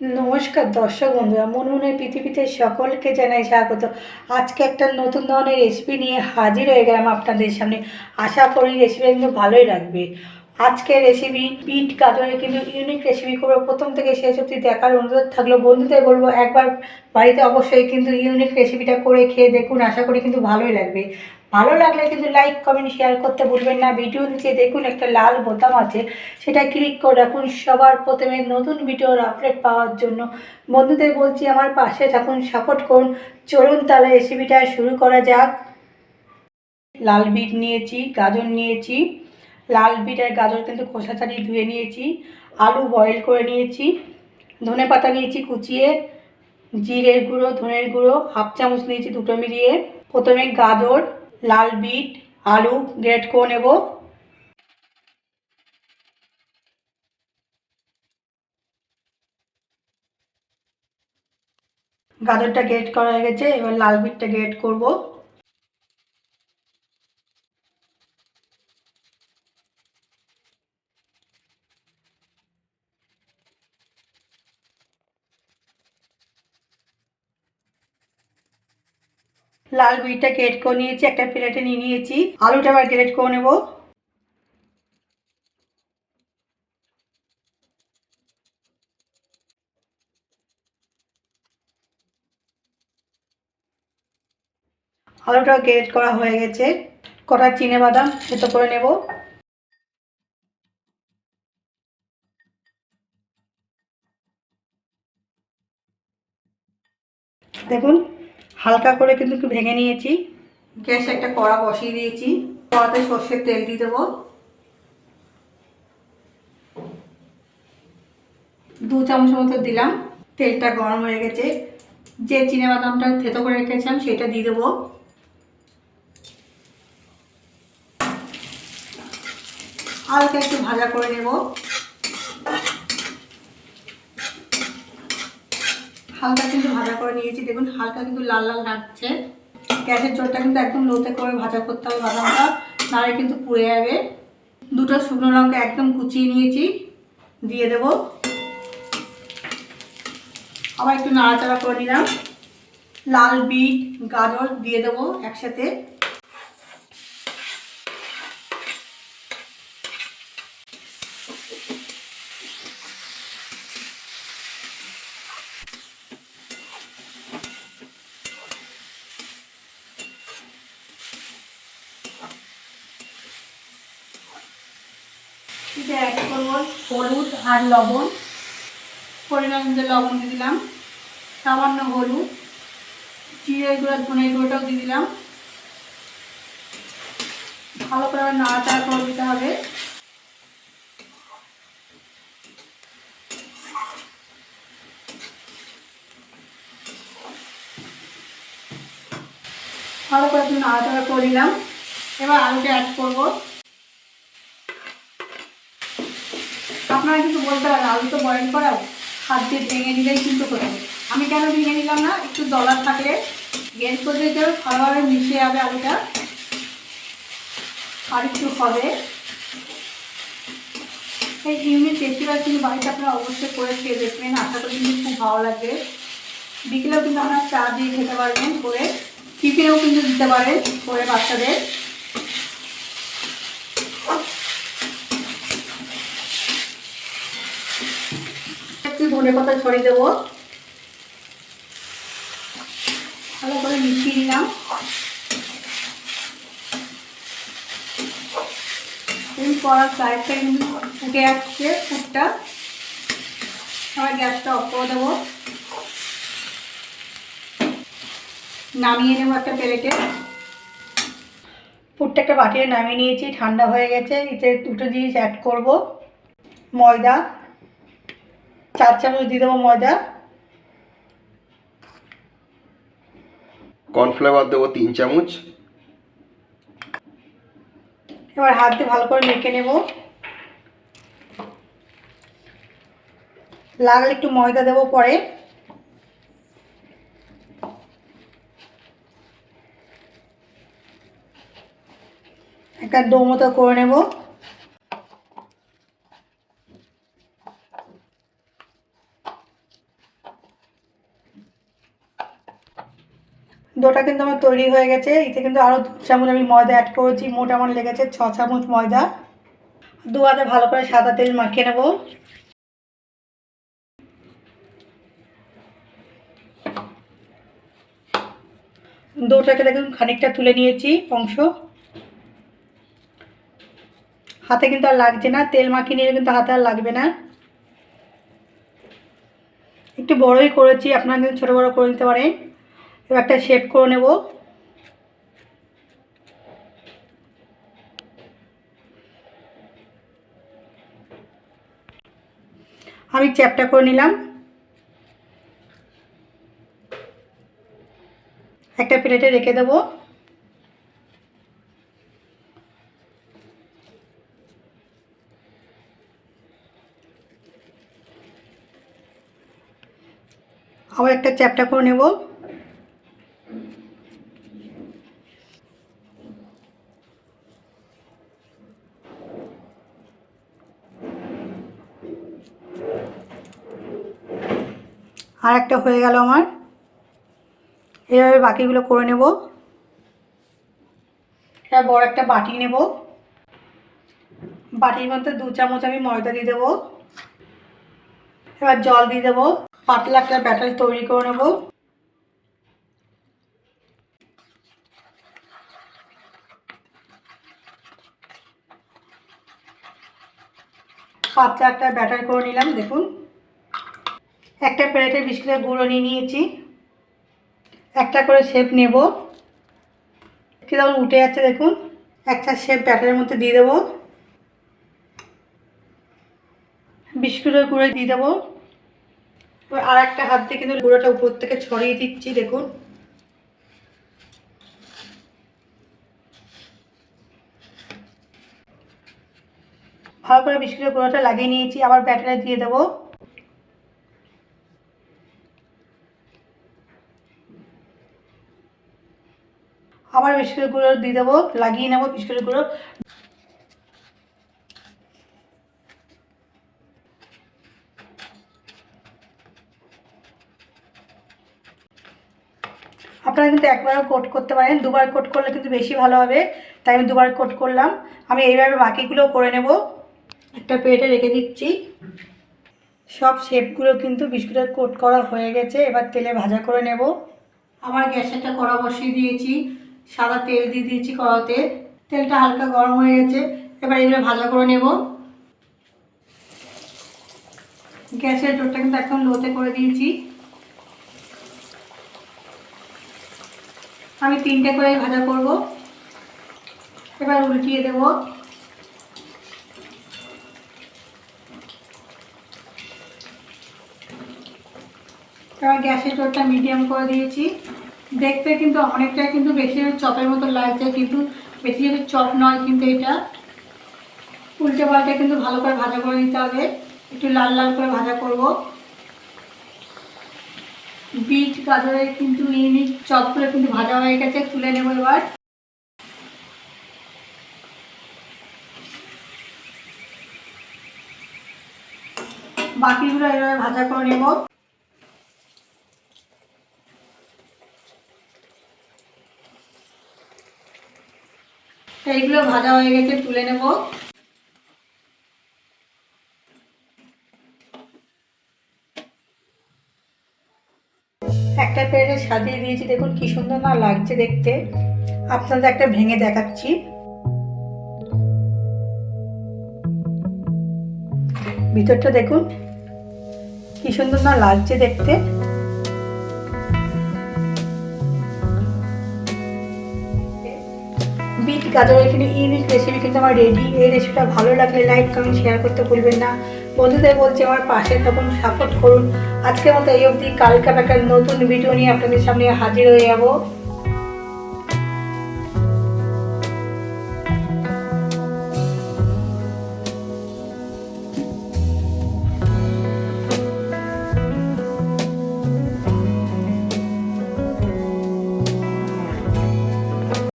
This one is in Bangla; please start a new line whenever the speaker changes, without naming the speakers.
নমস্কার দর্শক বন্ধুরা মনমনের পৃথিবীতে সকলকে জানাই স্বাগত। আজকে একটা নতুন ধরনের রেসিপি নিয়ে হাজির হয়ে গেলাম আপনাদের সামনে। আশা করি রেসিপি কিন্তু ভালোই লাগবে। আজকের রেসিপি পিট গাজরের কিন্তু ইউনিক রেসিপি করব প্রথম থেকে শেষ অবধি দেখার অনুরোধ থাকল। বন্ধুদের বলব, একবার বাড়িতে অবশ্যই কিন্তু ইউনিক রেসিপিটা করে খেয়ে দেখুন। আশা করি কিন্তু ভালোই লাগবে। ভালো লাগলে কিন্তু লাইক কমেন্ট শেয়ার করতে ভুলবেন না। ভিডিও নিচে দেখুন একটা লাল বোতাম আছে, সেটা ক্লিক করে রাখুন। সবার প্রথমে নতুন ভিডিওর আপডেট পাওয়ার জন্য। বন্ধুদের বলছি, আমার পাশে থাকুন সাপোর্ট করুন। চলুন তাহলে রেসিপিটা শুরু করা যাক। লাল বিট নিয়েছি, গাজর নিয়েছি। লাল বিট আর গাজর কিন্তু খোসা ছাড়িয়ে ধুয়ে নিয়েছি। আলু বয়েল করে নিয়েছি। ধনে পাতা নিয়েছি কুচিয়ে। জিরের গুঁড়ো, ধনের গুঁড়ো, হাফ চামচ নিয়েছি দুটো মিলিয়ে। প্রথমে গাজর লাল বিট, আলু, গ্রেট করে নেব গাজরটা গ্রেট করা হয়ে গেছে, এবার লাল বিটটা গ্রেট করব। লাল বিটটা গ্রেট করে নিয়েছি, একটা প্লেটে নিয়ে নিয়েছি। আলুটা আবার গ্রেট করে নেব। আলুটা গ্রেট করা হয়ে গেছে। কটা চিনে বাদাম সেদ্ধ করে নেব। দেখুন হালকা করে কিন্তু একটু ভেঙে নিয়েছি। গ্যাসে একটা কড়া বসিয়ে দিয়েছি। কড়াতে সর্ষের তেল দিয়ে দেবো। দু চামচ মতো দিলাম। তেলটা গরম হয়ে গেছে। যে চিনে বাদামটা থেতো করে রেখেছিলাম, সেটা দিয়ে দেবো। হালকা একটু ভাজা করে নেব। হালকা কিন্তু ভাজা করে নিয়েছি। দেখুন, হালকা কিন্তু লাল লাল লাগছে। গ্যাসের জলটা কিন্তু একদম লোতে করে ভাজা করতে হবে বাদামটা নাহলে কিন্তু পুড়ে যাবে। দুটো শুকনো লঙ্কা একদম কুচিয়ে নিয়েছি, দিয়ে দেব। আবার একটু নাড়াচাড়া করে নিলাম। লাল, বিট, গাজর দিয়ে দেবো একসাথে। এতে অ্যাড করব, হলুদ আর লবণ। পরিমাণ মতো লবণ দিয়ে দিলাম। সামান্য হলুদ। জিরে গুঁড়ো ধনে গুঁড়োটাও দিয়ে দিলাম। ভালো করে নাড়াচাড়া করে দিতে হবে। ভালো করে নাড়াচাড়া করে দিলাম এবার আলুটা অ্যাড করব। আপনারা কিন্তু বলতে পারেন, আলু তো বয়েল করাও, হাত দিয়ে ভেঙে নিলেই কিন্তু হতো। আমি কেন ভেঙে নিলাম না? একটু দলার থাকলে গ্যাস করে দিতে হবে, ভালোভাবে মিশে যাবে আলুটা। আর একটু হবে। এই ইউনিট রেসিপিটা কিন্তু বাড়িতে আপনারা অবশ্যই করে খেয়ে দেখবেন। করি কিন্তু খুব ভালো লাগবে। বিকেলেও কিন্তু আপনারা চা দিয়ে খেতে পারবেন, করে টিফিনেও কিন্তু দিতে পারেন, করে বাচ্চাদের। একটু ধনে পাতা ছড়িয়ে দেবো? ভালো করে মিশিয়ে নিলাম। এই সাইডটা কিন্তু ফুটে আসছে, ফুটটা। আবার গ্যাসটা অফ করে দেবো। নামিয়ে নেব একটা প্লেটে। পুরটা একটা বাটিতে নামিয়ে নিয়েছি, ঠান্ডা হয়ে গেছে। এতে দুটো জিনিস অ্যাড করব। ময়দা। চার চামচ দিয়ে দেবো ময়দা।
কর্নফ্লাওয়ার দেবো তিন চামচ।
এবার হাত দিয়ে ভালো করে মেখে নেব। লাগলে একটু ময়দা দেবো পরে। একটা ডো মতো করে নেব। ডোটা কিন্তু আমার তৈরি হয়ে গেছে। এতে কিন্তু আরও দু চামচ আমি ময়দা অ্যাড করেছি, মোট আমার লেগেছে ছ চামচ ময়দা। দু হাতে ভালো করে সাদা তেল মাখিয়ে নেব। ডোটাকে দেখুন খানিকটা তুলে নিয়েছি অংশ। হাতে কিন্তু আর লাগছে না, তেল মাখিয়ে নিলে কিন্তু হাতে আর লাগবে না। একটু বড়ই করেছি, আপনারা কিন্তু ছোটো বড়ো করে নিতে পারেন। একটা শেপ করে নেব। আমি চ্যাপটা করে নিলাম। একটা প্লেটে রেখে দেবো। আবার একটা চ্যাপটা করে নেব। আর একটা হয়ে গেল আমার। এইভাবে বাকিগুলো করে নেব। এবার বড় একটা বাটি নেব। বাটির মধ্যে দু চামচ আমি ময়দা দিয়ে দেবো। এবার জল দিয়ে দেবো। পাতলা একটা ব্যাটার তৈরি করে নেব। পাতলা একটা ব্যাটার করে নিলাম, দেখুন। একটা প্লেটে বিস্কুটের গুঁড়ো নিয়ে নিয়েছি। একটা করে শেপ নেব। কীরকম উঠে যাচ্ছে দেখুন। একটা শেপ ব্যাটারের মধ্যে দিয়ে দেবো। বিস্কুটের গুঁড়ো দিয়ে দেবো। আর একটা হাত দিয়ে কিন্তু গুঁড়োটা উপর থেকে ছড়িয়ে দিচ্ছি, দেখুন। ভালো করে বিস্কুটের গুঁড়োটা লাগিয়ে নিয়েছি। আবার ব্যাটারে দিয়ে দেবো। বিস্কুটের গুঁড়ো দিয়ে দেবো, লাগিয়ে নেব বিস্কুটের গুঁড়ো। আপনারা কিন্তু একবারও কোট করতে পারেন, দুবার কোট করলে কিন্তু বেশি ভালো হবে, তাই আমি দুবার কোট করলাম। আমি এইভাবে বাকিগুলোও করে নেব। একটা প্লেটে রেখে দিচ্ছি। সব শেপগুলো কিন্তু বিস্কুটের কোট করা হয়ে গেছে, এবার তেলে ভাজা করে নেব। আমার গ্যাসে একটা কড়া বসিয়ে দিয়েছি। সাদা তেল দিয়ে দিয়েছি কড়াতে তেলটা হালকা গরম হয়ে গেছে। এবার এগুলো ভাজা করে নেব। গ্যাসের জোরটা কিন্তু একদম লোতে করে দিয়েছি। আমি তিনটে করে ভাজা করব। এবার উল্টিয়ে দেব। এবার গ্যাসের জোরটা মিডিয়াম করে দিয়েছি। দেখতে কিন্তু অনেকটা কিন্তু বেশি চপের মতো লাগছে, কিন্তু বেশি চপ নয় কিন্তু এটা উল্টে পাল্টে কিন্তু ভালো করে ভাজা করে নিতে হবে। একটু লাল লাল করে ভাজা করব। বিট, গাজরের কিন্তু ইউনিক চপগুলো কিন্তু ভাজা হয়ে গেছে, তুলে নেব এবার। বাকিগুলো এভাবে ভাজা করে নেব। এইগুলো ভাজা হয়ে গেছে, তুলে নেব। একটা প্লেটে সাজিয়ে দিয়েছি, দেখুন কি সুন্দর না লাগছে দেখতে। আপনাদের একটা ভেঙে দেখাচ্ছি। ভিতরটা দেখুন, কি সুন্দর না লাগছে দেখতে। গাজর এখানে ইউনিক রেসিপি কিন্তু আমার রেডি এই রেসিপিটা ভালো লাগলে লাইক কমেন্ট শেয়ার করতে ভুলবেন না। বন্ধুদের বলছি আমার পাশে থাকুন সাপোর্ট করুন। আজকের মতো এই অবধি। কালকে একটা নতুন ভিডিও নিয়ে আপনাদের সামনে হাজির হয়ে যাব।